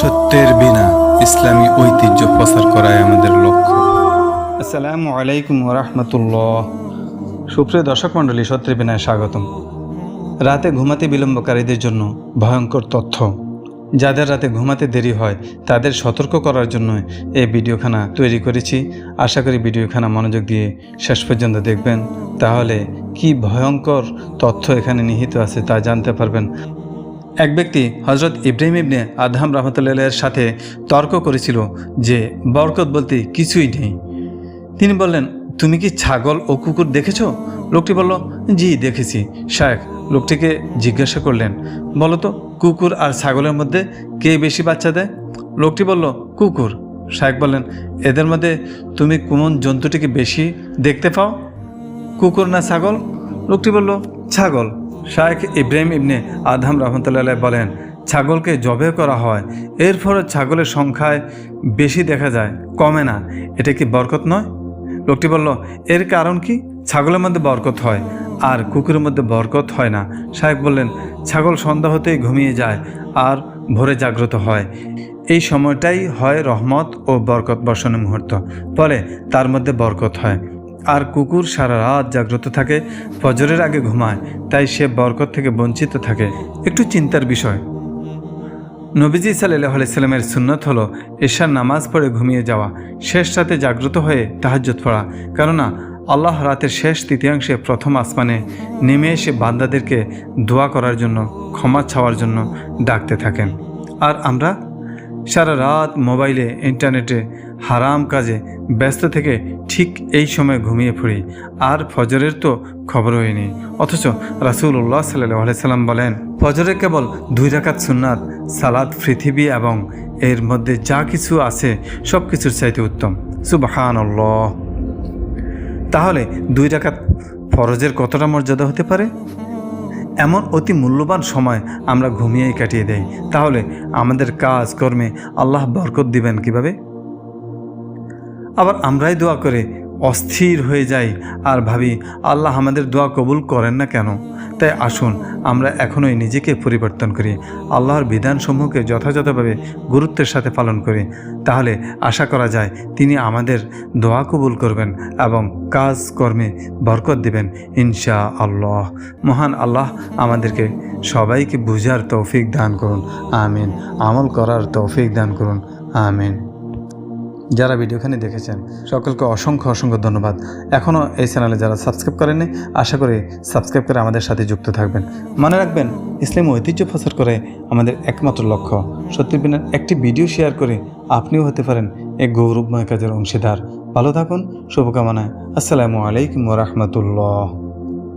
সত্যের বিনা ইসলামী ঐতিহ্য প্রচার করাই আমাদের লক্ষ্য। আসসালামু আলাইকুম রহমতুল্লাহ। সুপ্রিয় দর্শক মণ্ডলী, সত্যের বিনায় স্বাগতম। রাতে ঘুমাতে বিলম্বকারীদের জন্য ভয়ঙ্কর তথ্য। যাদের রাতে ঘুমাতে দেরি হয়, তাদের সতর্ক করার জন্য এই ভিডিওখানা তৈরি করেছি। আশা করি ভিডিওখানা মনোযোগ দিয়ে শেষ পর্যন্ত দেখবেন। তাহলে কি ভয়ঙ্কর তথ্য এখানে নিহিত আছে তা জানতে পারবেন। এক ব্যক্তি হজরত ইব্রাহিম ইবনে আদহাম রহমতুল্লাহের সাথে তর্ক করেছিল যে, বরকত বলতে কিছুই নেই। তিনি বললেন, তুমি কি ছাগল ও কুকুর দেখেছ? লোকটি বলল, জি, দেখেছি। শায়েখ লোকটিকে জিজ্ঞাসা করলেন, বলো তো, কুকুর আর ছাগলের মধ্যে কে বেশি বাচ্চা দেয়? লোকটি বলল, কুকুর। শায়েখ বললেন, এদের মধ্যে তুমি কোন জন্তুটিকে বেশি দেখতে পাও? কুকুর না ছাগল? লোকটি বলল, ছাগল। শায়েখ ইব্রাহিম ইবনে আদহাম রহমতুল্লাহ বলেন, ছাগলকে জবে করা হয় এর ফলে ছাগলের সংখ্যায় বেশি দেখা যায়, কমে না। এটা কি বরকত নয়? লোকটি বলল, এর কারণ কি? ছাগলের মধ্যে বরকত হয়, আর কুকুরের মধ্যে বরকত হয় না। শায়েখ বললেন, ছাগল সন্ধ্যা হতেই ঘুমিয়ে যায়, আর ভোরে জাগ্রত হয়। এই সময়টাই হয় রহমত ও বরকত বর্ষণের মুহূর্ত। ফলে তার মধ্যে বরকত হয়। আর কুকুর সারা রাত জাগ্রত থাকে, ফজরের আগে ঘুমায়, তাই সে বরকত থেকে বঞ্চিত থাকে। একটু চিন্তার বিষয়। নবীজি সাল্লাহ আলাইস্লামের সুন্নত হলো এশার নামাজ পড়ে ঘুমিয়ে যাওয়া, শেষ রাতে জাগ্রত হয়ে তাহাজ্জত পড়া। কেননা, আল্লাহ রাতের শেষ তৃতীয়াংশে প্রথম আসমানে নেমে এসে বান্দাদেরকে দোয়া করার জন্য, ক্ষমা ছাওয়ার জন্য ডাকতে থাকেন। আর আমরা সারা রাত মোবাইলে, ইন্টারনেটে হারাম কাজে ব্যস্ত থেকে ঠিক এই সময় ঘুমিয়ে পড়ি। আর ফজরের তো খবর হয়নি। অথচ রাসুল্লাহ সাল্লাহ সাল্লাম বলেন, ফজরে কেবল দুই রাকাত সুন্নাত সালাদ পৃথিবী এবং এর মধ্যে যা কিছু আছে সব কিছুর চাইতে উত্তম। সুবাহান তাহলে দুই রাকাত ফরজের কতটা মর্যাদা হতে পারে? এমন অতি মূল্যবান সময় আমরা ঘুমিয়েই কাটিয়ে দেই। তাহলে আমাদের কাজ, কর্মে আল্লাহ বরকত দিবেন কীভাবে? আবার আমরাই দোয়া করে অস্থির হয়ে যাই। আর ভাবি, আল্লাহ আমাদের দোয়া কবুল করেন না কেন? তাই আসুন, আমরা এখনই নিজেকে পরিবর্তন করি। আল্লাহর বিধানসমূহকে যথাযথভাবে গুরুত্বের সাথে পালন করি। তাহলে আশা করা যায়, তিনি আমাদের দোয়া কবুল করবেন এবং কাজ কর্মে বরকত দিবেন ইনশা আল্লাহ মহান আল্লাহ আমাদেরকে সবাইকে বুঝার তৌফিক দান করুন। আমিন। আমল করার তৌফিক দান করুন। আমিন। যারা ভিডিওখানে দেখেছেন, সকলকে অসংখ্য অসংখ্য ধন্যবাদ। এখনও এই চ্যানেলে যারা সাবস্ক্রাইব করেননি, আশা করি সাবস্ক্রাইব করে আমাদের সাথে যুক্ত থাকবেন। মনে রাখবেন, ইসলাম ঐতিহ্য প্রচার করে আমাদের একমাত্র লক্ষ্য, সত্যি বিনার একটি ভিডিও শেয়ার করে আপনিও হতে পারেন এক গৌরবময় কাজের অংশীদার। ভালো থাকুন, শুভকামনায়। আসসালামু আলাইকুম রহমতুল্লাহ।